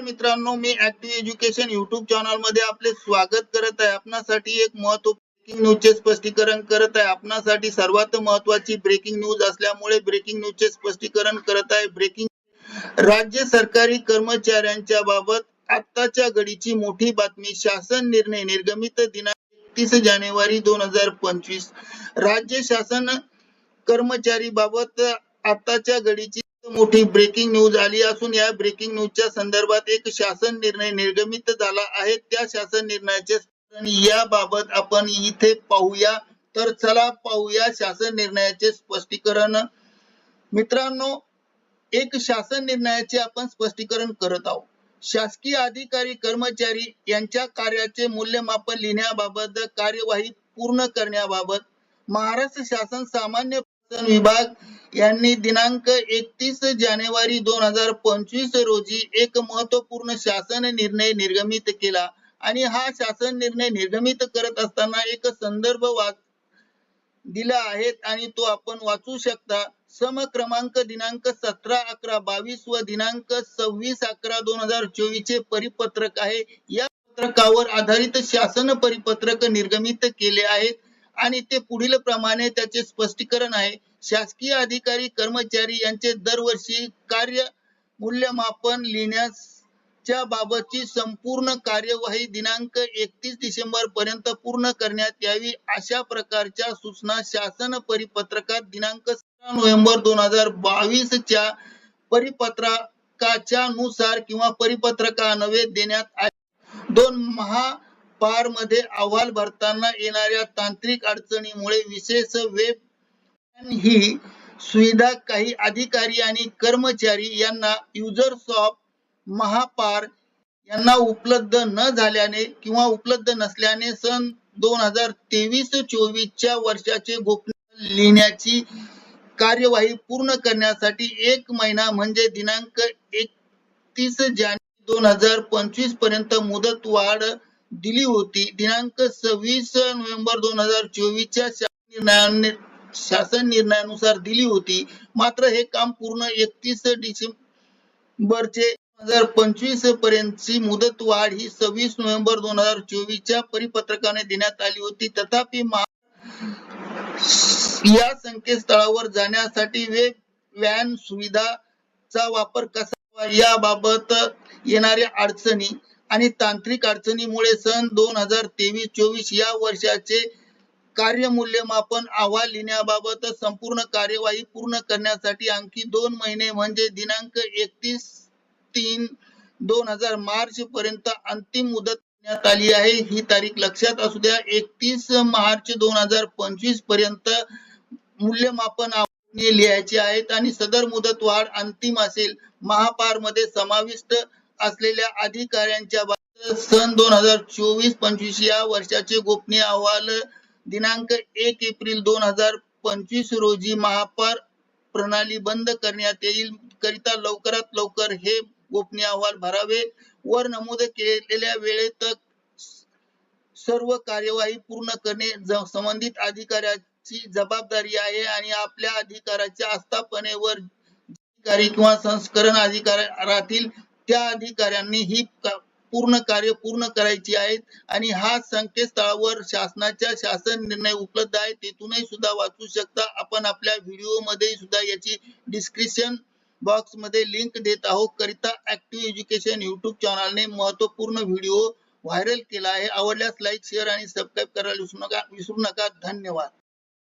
नमस्कार मित्रांनो मी ऍक्टिव्ह एज्युकेशन युट्यूब चॅनलमध्ये आपले स्वागत करत आहे. आपणासाठी एक महत्त्व ब्रेकिंग न्यूजचे स्पष्टीकरण करत आहे. आपणासाठी सर्वात महत्वाची ब्रेकिंग न्यूज असल्यामुळे ब्रेकिंग न्यूजचे स्पष्टीकरण करत आहे. ब्रेकिंग राज्य सरकारी कर्मचाऱ्यांच्या बाबत आत्ताच्या घडीची मोठी बातमी. शासन निर्णय निर्गमित दिनांक एकतीस जानेवारी दोन हजार पंचवीस. राज्य शासन कर्मचारी बाबत आताच्या घडीची मोठी ब्रेकिंग न्यूज आली असून या ब्रेकिंग न्यूजच्या संदर्भात एक शासन निर्णय निर्गमित झाला आहे. त्या शासन निर्णयाचे याबाबत आपण इथे पाहूया. तर चला पाहूया शासन निर्णयाचे स्पष्टीकरण. मित्रांनो एक शासन निर्णयाचे आपण स्पष्टीकरण करत आहोत. शासकीय अधिकारी कर्मचारी यांच्या कार्याचे मूल्यमापन लिहिण्याबाबत कार्यवाही पूर्ण करण्याबाबत महाराष्ट्र शासन सामान्य विभाग यांनी दिनांक एकतीस जानेवारी दोन हजार पंचवीस रोजी एक महत्त्वपूर्ण शासन निर्णय निर्गमित केला. आणि हा शासन निर्णय निर्गमित करत असताना एक संदर्भ वाच दिला आहेत आणि तो आपण वाचू शकता. सम क्रमांक दिनांक सतरा अकरा बावीस व दिनांक सव्वीस अकरा दोन हजार चोवीस चे परिपत्रक आहे. या पत्रकावर आधारित शासन परिपत्रक निर्गमित केले आहेत आणि ते पुढील प्रमाणे त्याचे स्पष्टीकरण आहे. शासकीय अधिकारी कर्मचारी यांचे दरवर्षी कार्य मूल्यमापन लिहिण्याच्या बाबतची संपूर्ण कार्यवाही दिनांक एकतीस डिसेंबर पर्यंत पूर्ण करण्यात यावी अशा प्रकारच्या सूचना शासन परिपत्रकात दिनांक सहा नोव्हेंबर दोन हजार बावीस च्या परिपत्रकाच्या नुसार किंवा परिपत्रका नव्हे देण्यात आले. दोन महापारमध्ये अहवाल भरताना येणाऱ्या तांत्रिक अडचणीमुळे विशेष वेब ही सुविधा काही अधिकारी आणि कर्मचारी यांना युजर्स ऑफ महापार यांना उपलब्ध न झाल्याने किंवा उपलब्ध नसल्याने सन दोन हजार तेवीस चोवीस च्या वर्षाचे गोपनीय लिहिण्याची कार्यवाही पूर्ण करण्यासाठी एक महिना म्हणजे दिनांक एकतीस जानेवारी दोन हजार पंचवीसपर्यंत मुदत वाढ दिली होती. दिनांक सव्वीस नोव्हेंबर दोन हजार चोवीसच्या निर्णयाने शासन निर्णयानुसार दिली होती. मात्र हे काम पूर्ण एकतीस डिसेंबरचे हजार पंचवीस पर्यंतची मुदत वाढ ही सव्वीस नोव्हेंबर दोन हजार चोवीस च्या परिपत्रकाने देण्यात आली होती. तथापि या संकेतस्थळावर जाण्यासाठी वेब व्हॅन सुविधाचा वापर कसा याबाबत येणाऱ्या अडचणी आणि तांत्रिक अडचणीमुळे सन दोन हजार तेवीस चोवीस या वर्षाचे कार्य मूल्यमापन अहवाल लिहिण्याबाबत संपूर्ण कार्यवाही पूर्ण करण्यासाठी आणखी दोन महिने म्हणजे दिनांक एकतीस तीन दोन हजार मार्च पर्यंत अंतिम मुदत देण्यात आली आहे. ही तारीख लक्षात असू द्या एकतीस मार्च दोन हजार पंचवीसपर्यंत मूल्यमापन लिहायचे आहेत आणि सदर मुदत वाढ अंतिम असेल. महापारमध्ये समाविष्ट असलेल्या अधिकाऱ्यांच्या सन दोन हजार चोवीस पंचवीस या वर्षाचे गोपनीय अहवाल दिनांक एक एप्रिल दोन हजार पंचवीस रोजी महापार प्रणाली बंद करण्यात येईल. करिता लवकरात लवकर हे गोपनीय अहवाल भरावे. वर नमूद केलेल्या वेळेत सर्व कार्यवाही पूर्ण करणे संबंधित अधिकाऱ्याची जबाबदारी आहे आणि आपल्या अधिकाराच्या आस्थापनेवर अधिकारी किंवा संस्करण अधिकारातील त्या अधिकाऱ्यांनी ही पूर्ण कार्य पूर्ण करायची आहेत आणि हा संकेतस्थळावर शासनाच्या शासन निर्णय उपलब्ध आहे तेथूनही सुद्धा वाचू शकता. आपण आपल्या व्हिडिओमध्ये सुद्धा याची डिस्क्रिप्शन बॉक्समध्ये लिंक देत आहोत. करिता ऍक्टिव्ह एज्युकेशन युट्यूब चॅनलने महत्त्वपूर्ण व्हिडिओ व्हायरल केला आहे. आवडल्यास लाईक शेअर आणि सबस्क्राईब करायला विसरू नका. विसरू नका. धन्यवाद.